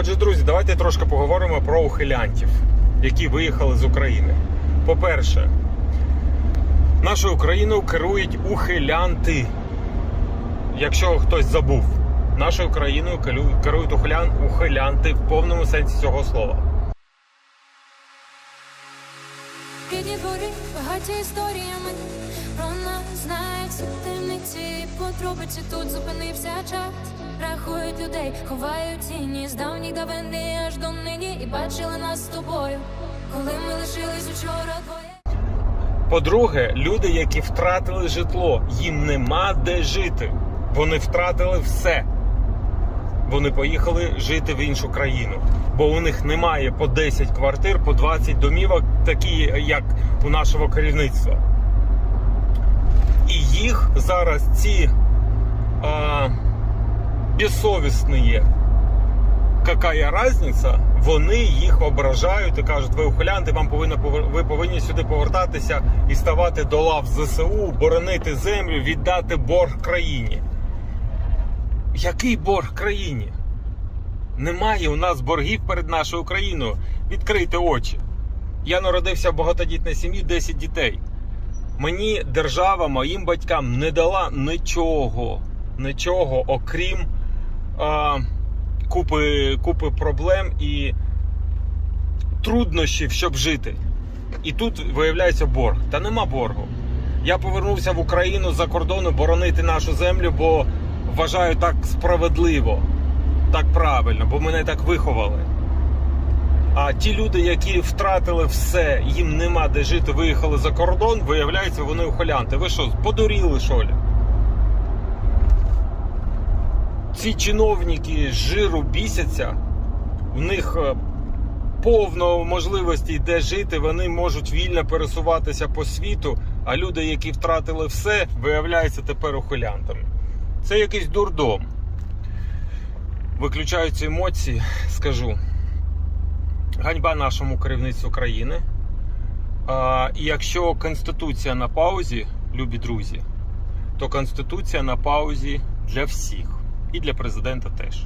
Отже, друзі, давайте трошки поговоримо про ухилянтів, які виїхали з України. По-перше, нашою Україною керують ухилянти. Якщо хтось забув, нашою країною керують ухилян, ухилянти в повному сенсі цього слова. Рідні двори багаті історіями про нас знають темниці і подробиці тут зупинився час. Рахують людей, ховають тіні з давніх давини аж до нині і бачили нас з тобою, коли ми лишились учора двоє. По-друге, люди, які втратили житло, їм нема де жити. Вони втратили все. Вони поїхали жити в іншу країну, бо у них немає по 10 квартир, по 20 домівок, такі як у нашого керівництва. І їх зараз ці а, безсовісні какая разниця, вони їх ображають і кажуть, ви ухилянти, вам повинно ви повинні сюди повертатися і ставати до лав ЗСУ, боронити землю, віддати борг країні. Який борг країні? Немає у нас боргів перед нашою країною. Відкрийте очі. Я народився в багатодітній сім'ї 10 дітей. Мені держава, моїм батькам не дала нічого, нічого, окрім а, купи, купи проблем і труднощів, щоб жити. І тут виявляється борг. Та нема боргу. Я повернувся в Україну за кордону боронити нашу землю, бо вважаю так справедливо, так правильно, бо мене так виховали. А ті люди, які втратили все, їм нема де жити, виїхали за кордон, виявляється, вони ухилянти. Ви що, подуріли, що ли? Ці чиновники з жиру бісяться, в них е, повно можливості де жити, вони можуть вільно пересуватися по світу, а люди, які втратили все, виявляються тепер ухилянтами. Це якийсь дурдом. Виключаються емоції, скажу. Ганьба нашому керівництву країни. А, і якщо Конституція на паузі, любі друзі, то Конституція на паузі для всіх. І для президента теж.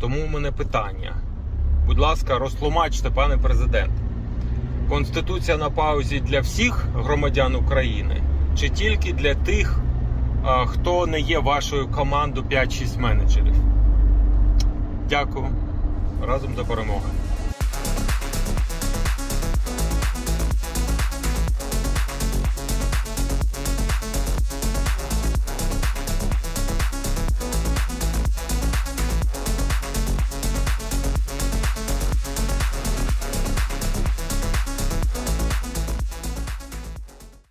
Тому у мене питання. Будь ласка, розтлумачте, пане президент. Конституція на паузі для всіх громадян України чи тільки для тих, хто не є вашою командою 5-6 менеджерів? Дякую. Разом до перемоги.